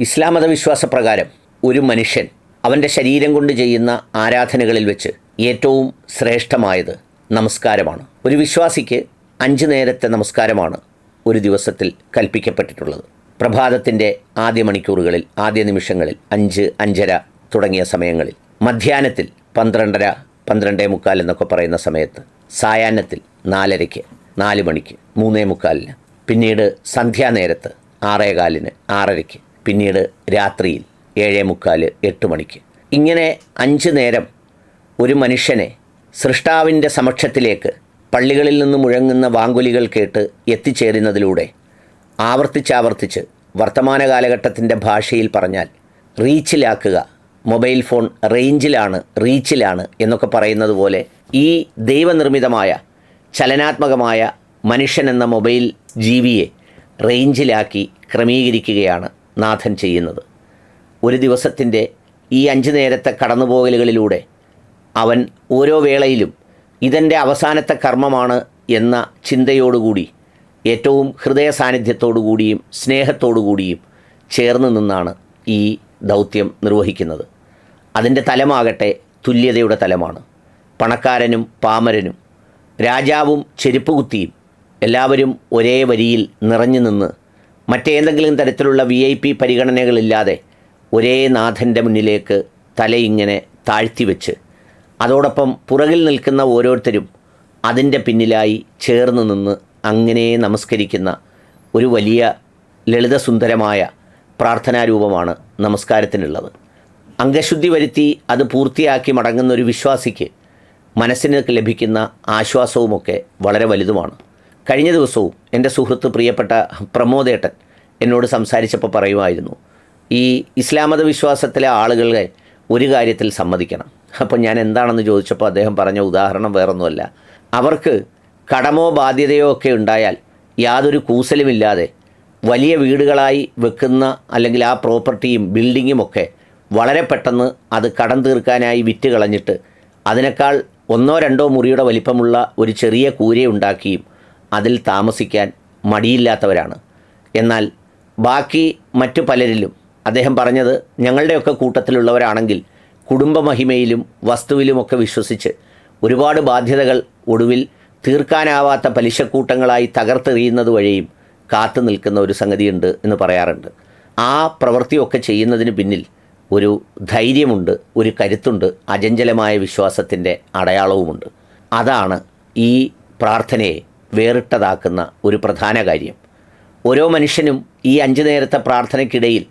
ഇസ്ലാം മതവിശ്വാസപ്രകാരം ഒരു മനുഷ്യൻ അവന്റെ ശരീരം കൊണ്ട് ചെയ്യുന്ന ആരാധനകളിൽ വെച്ച് ഏറ്റവും ശ്രേഷ്ഠമായത് നമസ്കാരമാണ്. ഒരു വിശ്വാസിക്ക് അഞ്ച് നേരത്തെ നമസ്കാരമാണ് ഒരു ദിവസത്തിൽ കൽപ്പിക്കപ്പെട്ടിട്ടുള്ളത്. പ്രഭാതത്തിന്റെ ആദ്യ മണിക്കൂറുകളിൽ ആദ്യ നിമിഷങ്ങളിൽ അഞ്ച് അഞ്ചര തുടങ്ങിയ സമയങ്ങളിൽ മധ്യാഹ്നത്തിൽ പന്ത്രണ്ടര പന്ത്രണ്ടേ മുക്കാൽ എന്നൊക്കെ പറയുന്ന സമയത്ത് സായാഹ്നത്തിൽ നാലരയ്ക്ക് നാല് മണിക്ക് മൂന്നേ മുക്കാലിന് പിന്നീട് സന്ധ്യാനേരത്ത് ആറേകാലിന് ആറരയ്ക്ക് പിന്നീട് രാത്രിയിൽ ഏഴേ മുക്കാൽ എട്ട് മണിക്ക്. ഇങ്ങനെ അഞ്ച് നേരം ഒരു മനുഷ്യനെ സൃഷ്ടാവിന്റെ സമക്ഷത്തിലേക്ക് പള്ളികളിൽ നിന്ന് മുഴങ്ങുന്ന വാങ്കുലികൾ കേട്ട് എത്തിച്ചേരുന്നതിലൂടെ ആവർത്തിച്ചാവർത്തിച്ച് വർത്തമാന കാലഘട്ടത്തിന്റെ ഭാഷയിൽ പറഞ്ഞാൽ റീച്ചിലാക്കുക മൊബൈൽ ഫോൺ റേഞ്ചിലാണ് റീച്ചിലാണ് എന്നൊക്കെ പറയുന്നത് പോലെ ഈ ദൈവനിർമ്മിതമായ ചലനാത്മകമായ മനുഷ്യൻ എന്ന മൊബൈൽ ജീവിയെ റേഞ്ചിലാക്കി ക്രമീകരിക്കുകയാണ് നാഥൻ ചെയ്യുന്നത്. ഒരു ദിവസത്തിന്റെ ഈ അഞ്ച് നേരത്തെ കടന്നുപോകലുകളിലൂടെ അവൻ ഓരോ വേളയിലും ഇതെന്റെ അവസാനത്തെ കർമ്മമാണ് എന്ന ചിന്തയോടുകൂടി ഏറ്റവും ഹൃദയ സാന്നിധ്യത്തോടുകൂടിയും സ്നേഹത്തോടു കൂടിയും ചേർന്ന് നിന്നാണ് ഈ ദൗത്യം നിർവഹിക്കുന്നത്. അതിന്റെ തലമാകട്ടെ തുല്യതയുടെ തലമാണ്. പണക്കാരനും പാമരനും രാജാവും ചെരുപ്പുകുത്തിയും എല്ലാവരും ഒരേ വരിയിൽ നിറഞ്ഞു നിന്ന് മറ്റേതെങ്കിലും തരത്തിലുള്ള വി ഐ പി പരിഗണനകളില്ലാതെ ഒരേ നാഥന്റെ മുന്നിലേക്ക് തലയിങ്ങനെ താഴ്ത്തിവെച്ച് അതോടൊപ്പം പുറകിൽ നിൽക്കുന്ന ഓരോരുത്തരും അതിന്റെ പിന്നിലായി ചേർന്ന് നിന്ന് അങ്ങനെ നമസ്കരിക്കുന്ന ഒരു വലിയ ലളിതസുന്ദരമായ പ്രാർത്ഥനാരൂപമാണ് നമസ്കാരത്തിനുള്ളത്. അംഗശുദ്ധി വരുത്തി അത് പൂർത്തിയാക്കി മടങ്ങുന്ന ഒരു വിശ്വാസിക്ക് മനസ്സിന് ലഭിക്കുന്ന ആശ്വാസവുമൊക്കെ വളരെ വലുതുമാണ്. കഴിഞ്ഞ ദിവസവും എന്റെ സുഹൃത്ത് പ്രിയപ്പെട്ട പ്രമോദേട്ടൻ എന്നോട് സംസാരിച്ചപ്പോൾ പറയുമായിരുന്നു ഈ ഇസ്ലാം മത വിശ്വാസത്തിലെ ആളുകളെ ഒരു കാര്യത്തിൽ സമ്മതിക്കണം. അപ്പോൾ ഞാൻ എന്താണെന്ന് ചോദിച്ചപ്പോൾ അദ്ദേഹം പറഞ്ഞ ഉദാഹരണം വേറൊന്നുമല്ല അവർക്ക് കടമോ ബാധ്യതയോ ഒക്കെ ഉണ്ടായാൽ യാതൊരു കൂസലുമില്ലാതെ വലിയ വീടുകളായി വെക്കുന്ന അല്ലെങ്കിൽ ആ പ്രോപ്പർട്ടിയും ബിൽഡിങ്ങും ഒക്കെ വളരെ പെട്ടെന്ന് അത് കടം തീർക്കാനായി വിറ്റ് കളഞ്ഞിട്ട് അതിനേക്കാൾ ഒന്നോ രണ്ടോ മുറിയുടെ വലിപ്പമുള്ള ഒരു ചെറിയ കൂരയുണ്ടാക്കിയും അതിൽ താമസിക്കാൻ മടിയില്ലാത്തവരാണ്. എന്നാൽ ബാക്കി മറ്റു പലരിലും അദ്ദേഹം പറഞ്ഞത് ഞങ്ങളുടെയൊക്കെ കൂട്ടത്തിലുള്ളവരാണെങ്കിൽ കുടുംബമഹിമയിലും വസ്തുവിലുമൊക്കെ വിശ്വസിച്ച് ഒരുപാട് ബാധ്യതകൾ ഒടുവിൽ തീർക്കാനാവാത്ത പലിശക്കൂട്ടങ്ങളായി തകർത്തെറിയുന്നത് വഴിയും കാത്തു നിൽക്കുന്ന ഒരു സംഗതിയുണ്ട് എന്ന് പറയാറുണ്ട്. ആ പ്രവൃത്തിയൊക്കെ ചെയ്യുന്നതിന് പിന്നിൽ ഒരു ധൈര്യമുണ്ട് ഒരു കരുത്തുണ്ട് അജഞ്ചലമായ വിശ്വാസത്തിന്റെ അടയാളവുമുണ്ട്. അതാണ് ഈ പ്രാർത്ഥനയെ വേറിട്ടതാക്കുന്ന ഒരു പ്രധാന കാര്യം. ഓരോ മനുഷ്യനും ഈ അഞ്ചു നേരത്തെ പ്രാർത്ഥനയ്ക്കിടയിൽ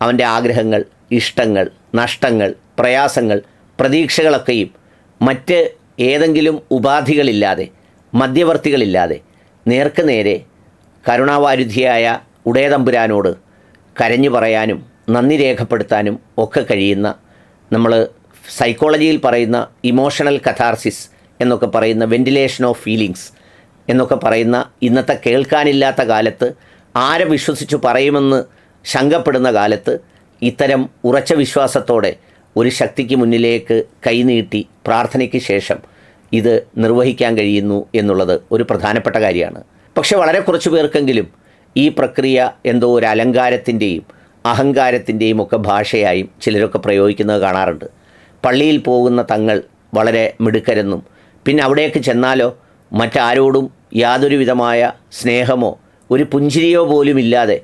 അവന്റെ ആഗ്രഹങ്ങൾ ഇഷ്ടങ്ങൾ നഷ്ടങ്ങൾ പ്രയാസങ്ങൾ പ്രതീക്ഷകളൊക്കെയും മറ്റ് ഏതെങ്കിലും ഉപാധികളില്ലാതെ മധ്യവർത്തികളില്ലാതെ നേർക്ക് നേരെ കരുണാവാരുധിയായ ഉടയതമ്പുരാനോട് കരഞ്ഞു പറയാനും നന്ദി രേഖപ്പെടുത്താനും ഒക്കെ കഴിയുന്ന നമ്മൾ സൈക്കോളജിയിൽ പറയുന്ന ഇമോഷണൽ കഥാർസിസ് എന്നൊക്കെ പറയുന്ന വെന്റിലേഷൻ ഓഫ് ഫീലിങ്സ് എന്നൊക്കെ പറയുന്ന ഇന്നത്തെ കേൾക്കാനില്ലാത്ത കാലത്ത് ആരെ വിശ്വസിച്ചു പറയുമെന്ന് ശങ്കപ്പെടുന്ന കാലത്ത് ഇത്തരം ഉറച്ച വിശ്വാസത്തോടെ ഒരു ശക്തിക്ക് മുന്നിലേക്ക് കൈനീട്ടി പ്രാർത്ഥനയ്ക്ക് ശേഷം ഇത് നിർവഹിക്കാൻ കഴിയുന്നു എന്നുള്ളത് ഒരു പ്രധാനപ്പെട്ട കാര്യമാണ്. പക്ഷെ വളരെ കുറച്ച് പേർക്കെങ്കിലും ഈ പ്രക്രിയ എന്തോ ഒരു അലങ്കാരത്തിന്റെയും അഹങ്കാരത്തിന്റെയും ഒക്കെ ഭാഷയായും ചിലരൊക്കെ പ്രയോഗിക്കുന്നത് കാണാറുണ്ട്. പള്ളിയിൽ പോകുന്ന തങ്ങൾ വളരെ മിടുക്കരെന്നും പിന്നെ അവിടേക്ക് ചെന്നാലോ മറ്റാരോടും യാതൊരു വിധമായ സ്നേഹമോ ഒരു പുഞ്ചിരിയോ പോലുമില്ലാതെ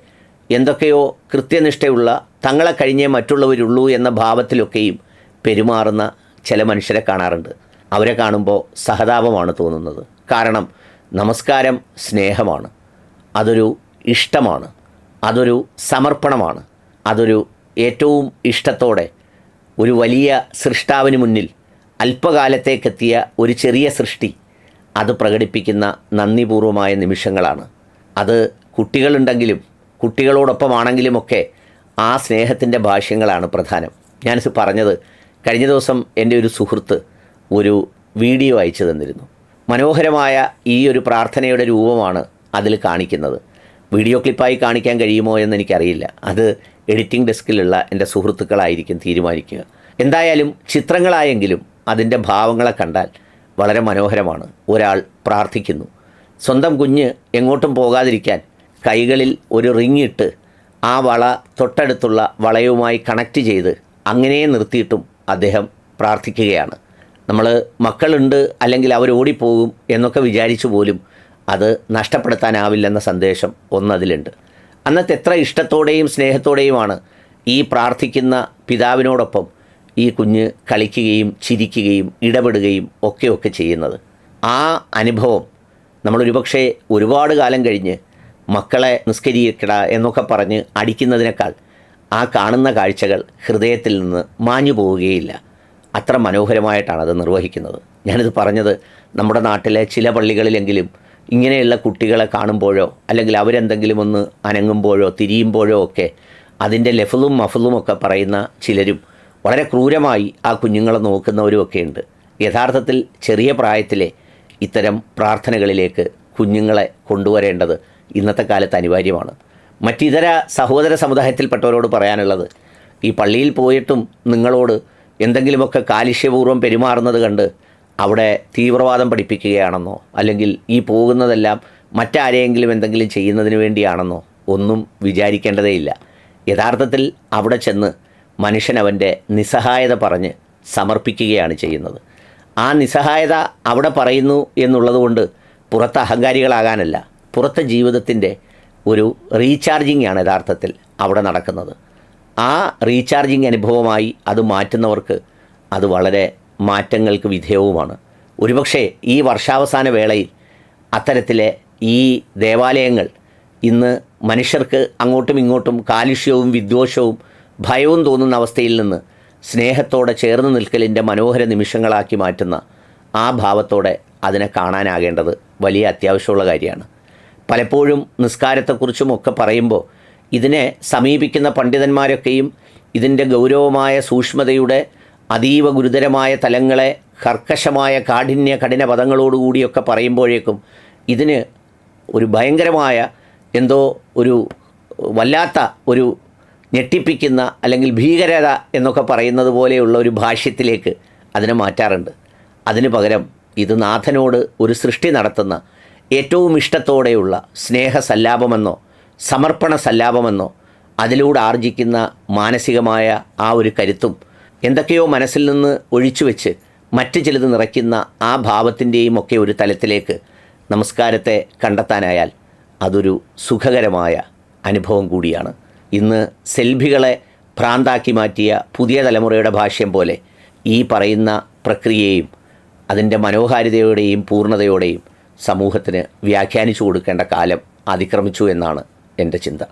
എന്തൊക്കെയോ കൃത്യനിഷ്ഠയുള്ള തങ്ങളെ കഴിഞ്ഞേ മറ്റുള്ളവരുള്ളൂ എന്ന ഭാവത്തിലൊക്കെയും പെരുമാറുന്ന ചില മനുഷ്യരെ കാണാറുണ്ട്. അവരെ കാണുമ്പോൾ സഹതാപമാണ് തോന്നുന്നത്. കാരണം നമസ്കാരം സ്നേഹമാണ്. അതൊരു ഇഷ്ടമാണ്. അതൊരു സമർപ്പണമാണ്. അതൊരു ഏറ്റവും ഇഷ്ടത്തോടെ ഒരു വലിയ സൃഷ്ടാവിന് മുന്നിൽ അല്പകാലത്തേക്കെത്തിയ ഒരു ചെറിയ സൃഷ്ടി അത് പ്രകടിപ്പിക്കുന്ന നന്ദിപൂർവമായ നിമിഷങ്ങളാണ്. അത് കുട്ടികളുണ്ടെങ്കിലും കുട്ടികളോടൊപ്പമാണെങ്കിലുമൊക്കെ ആ സ്നേഹത്തിന്റെ ഭാഷ്യങ്ങളാണ് പ്രധാനം. ഞാൻ പറഞ്ഞത് കഴിഞ്ഞ ദിവസം എന്റെ ഒരു സുഹൃത്ത് ഒരു വീഡിയോ അയച്ചു തന്നിരുന്നു. മനോഹരമായ ഈ ഒരു പ്രാർത്ഥനയുടെ രൂപമാണ് അതിൽ കാണിക്കുന്നത്. വീഡിയോ ക്ലിപ്പായി കാണിക്കാൻ കഴിയുമോ എന്ന് എനിക്കറിയില്ല അത് എഡിറ്റിംഗ് ഡെസ്കിലുള്ള എന്റെ സുഹൃത്തുക്കളായിരിക്കും തീരുമാനിക്കുക. എന്തായാലും ചിത്രങ്ങളായെങ്കിലും അതിന്റെ ഭാവങ്ങളെ കണ്ടാൽ വളരെ മനോഹരമാണ്. ഒരാൾ പ്രാർത്ഥിക്കുന്നു. സ്വന്തം കുഞ്ഞ് എങ്ങോട്ടും പോകാതിരിക്കാൻ കൈകളിൽ ഒരു റിങ് ഇട്ട് ആ വള തൊട്ടടുത്തുള്ള വളയുമായി കണക്റ്റ് ചെയ്ത് അങ്ങനെ നിർത്തിയിട്ടും അദ്ദേഹം പ്രാർത്ഥിക്കുകയാണ്. നമ്മൾ മക്കളുണ്ട് അല്ലെങ്കിൽ അവർ ഓടിപ്പോകും എന്നൊക്കെ വിചാരിച്ചു പോലും അത് നഷ്ടപ്പെടുത്താനാവില്ലെന്ന സന്ദേശം ഒന്നതിലുണ്ട് അന്നത്തെ എത്ര ഇഷ്ടത്തോടെയും സ്നേഹത്തോടെയുമാണ് ഈ പ്രാർത്ഥിക്കുന്ന പിതാവിനോടൊപ്പം ഈ കുഞ്ഞ് കളിക്കുകയും ചിരിക്കുകയും ഇടപെടുകയും ഒക്കെ ഒക്കെ ചെയ്യുന്നത്. ആ അനുഭവം നമ്മളൊരുപക്ഷെ ഒരുപാട് കാലം കഴിഞ്ഞ് മക്കളെ നിസ്കരിക്കട എന്നൊക്കെ പറഞ്ഞ് അടിക്കുന്നതിനേക്കാൾ ആ കാണുന്ന കാഴ്ചകൾ ഹൃദയത്തിൽ നിന്ന് മാഞ്ഞു പോവുകയില്ല. അത്ര മനോഹരമായിട്ടാണ് അത് നിർവഹിക്കുന്നത്. ഞാനിത് പറഞ്ഞത് നമ്മുടെ നാട്ടിലെ ചില പള്ളികളിലെങ്കിലും ഇങ്ങനെയുള്ള കുട്ടികളെ കാണുമ്പോഴോ അല്ലെങ്കിൽ അവരെന്തെങ്കിലും ഒന്ന് അനങ്ങുമ്പോഴോ തിരിയുമ്പോഴോ ഒക്കെ അതിന്റെ ലഫലും മഫലും ഒക്കെ പറയുന്ന ചിലരും വളരെ ക്രൂരമായി ആ കുഞ്ഞുങ്ങളെ നോക്കുന്നവരും ഒക്കെ ഉണ്ട് യഥാർത്ഥത്തിൽ ചെറിയ പ്രായത്തിലെ ഇത്തരം പ്രാർത്ഥനകളിലേക്ക് കുഞ്ഞുങ്ങളെ കൊണ്ടുവരേണ്ടത് ഇന്നത്തെ കാലത്ത് അനിവാര്യമാണ്. മറ്റിതര സഹോദര സമുദായത്തിൽപ്പെട്ടവരോട് പറയാനുള്ളത് ഈ പള്ളിയിൽ പോയിട്ടും നിങ്ങളോട് എന്തെങ്കിലുമൊക്കെ കാലിഷ്യപൂർവം പെരുമാറുന്നത് കണ്ട് അവിടെ തീവ്രവാദം പഠിപ്പിക്കുകയാണെന്നോ അല്ലെങ്കിൽ ഈ പോകുന്നതെല്ലാം മറ്റാരെയെങ്കിലും എന്തെങ്കിലും ചെയ്യുന്നതിന് വേണ്ടിയാണെന്നോ ഒന്നും വിചാരിക്കേണ്ടതേയില്ല. യഥാർത്ഥത്തിൽ അവിടെ ചെന്ന് മനുഷ്യൻ അവന്റെ നിസ്സഹായത പറഞ്ഞ് സമർപ്പിക്കുകയാണ് ചെയ്യുന്നത്. ആ നിസ്സഹായത അവിടെ പറയുന്നു എന്നുള്ളതുകൊണ്ട് പുറത്ത് അഹങ്കാരികളാകാനല്ല പുറത്തെ ജീവിതത്തിന്റെ ഒരു റീചാർജിങ് ആണ് യഥാർത്ഥത്തിൽ അവിടെ നടക്കുന്നത്. ആ റീചാർജിങ് അനുഭവമായി അത് മാറ്റുന്നവർക്ക് അത് വളരെ മാറ്റങ്ങൾക്ക് വിധേയവുമാണ്. ഒരുപക്ഷെ ഈ വർഷാവസാന വേളയിൽ അത്തരത്തിലെ ഈ ദേവാലയങ്ങൾ ഇന്ന് മനുഷ്യർക്ക് അങ്ങോട്ടും ഇങ്ങോട്ടും കാലുഷ്യവും വിദ്വേഷവും ഭയവും തോന്നുന്ന അവസ്ഥയിൽ നിന്ന് സ്നേഹത്തോടെ ചേർന്ന് നിൽക്കലിന്റെ മനോഹര നിമിഷങ്ങളാക്കി മാറ്റുന്ന ആ ഭാവത്തോടെ അതിനെ കാണാനാകേണ്ടത് വലിയ അത്യാവശ്യമുള്ള കാര്യമാണ്. പലപ്പോഴും നിസ്കാരത്തെക്കുറിച്ചും ഒക്കെ പറയുമ്പോൾ ഇതിനെ സമീപിക്കുന്ന പണ്ഡിതന്മാരൊക്കെയും ഇതിന്റെ ഗൗരവമായ സൂക്ഷ്മതയുടെ അതീവ ഗുരുതരമായ തലങ്ങളെ കർക്കശമായ കാഠിന്യ കഠിന പദങ്ങളോടുകൂടിയൊക്കെ പറയുമ്പോഴേക്കും ഇതിന് ഒരു ഭയങ്കരമായ എന്തോ ഒരു വല്ലാത്ത ഒരു ഞെട്ടിപ്പിക്കുന്ന അല്ലെങ്കിൽ ഭീകരത എന്നൊക്കെ പറയുന്നത് പോലെയുള്ള ഒരു ഭാഷ്യത്തിലേക്ക് അതിനെ മാറ്റാറുണ്ട്. അതിനു പകരം ഇത് നാഥനോട് ഒരു സൃഷ്ടി നടത്തുന്ന ഏറ്റവും ഇഷ്ടത്തോടെയുള്ള സ്നേഹസല്ലാപമെന്നോ സമർപ്പണ സല്ലാപമെന്നോ അതിലൂടെ ആർജിക്കുന്ന മാനസികമായ ആ ഒരു കരുത്തും എന്തൊക്കെയോ മനസ്സിൽ നിന്ന് ഒഴിച്ചു വെച്ച് മറ്റ് ചിലത് നിറയ്ക്കുന്ന ആ ഭാവത്തിന്റെയും ഒക്കെ ഒരു തലത്തിലേക്ക് നമസ്കാരത്തെ കണ്ടെത്താനായാൽ അതൊരു സുഖകരമായ അനുഭവം കൂടിയാണ്. ഇന്ന് സെൽഫികളെ ഭ്രാന്താക്കി മാറ്റിയ പുതിയ തലമുറയുടെ ഭാഷ്യം പോലെ ഈ പറയുന്ന പ്രക്രിയയും അതിന്റെ മനോഹാരിതയോടെയും പൂർണതയോടെയും സമൂഹത്തിന് വ്യാഖ്യാനിച്ചു കൊടുക്കേണ്ട കാലം അതിക്രമിച്ചു എന്നാണ് എന്റെ ചിന്ത.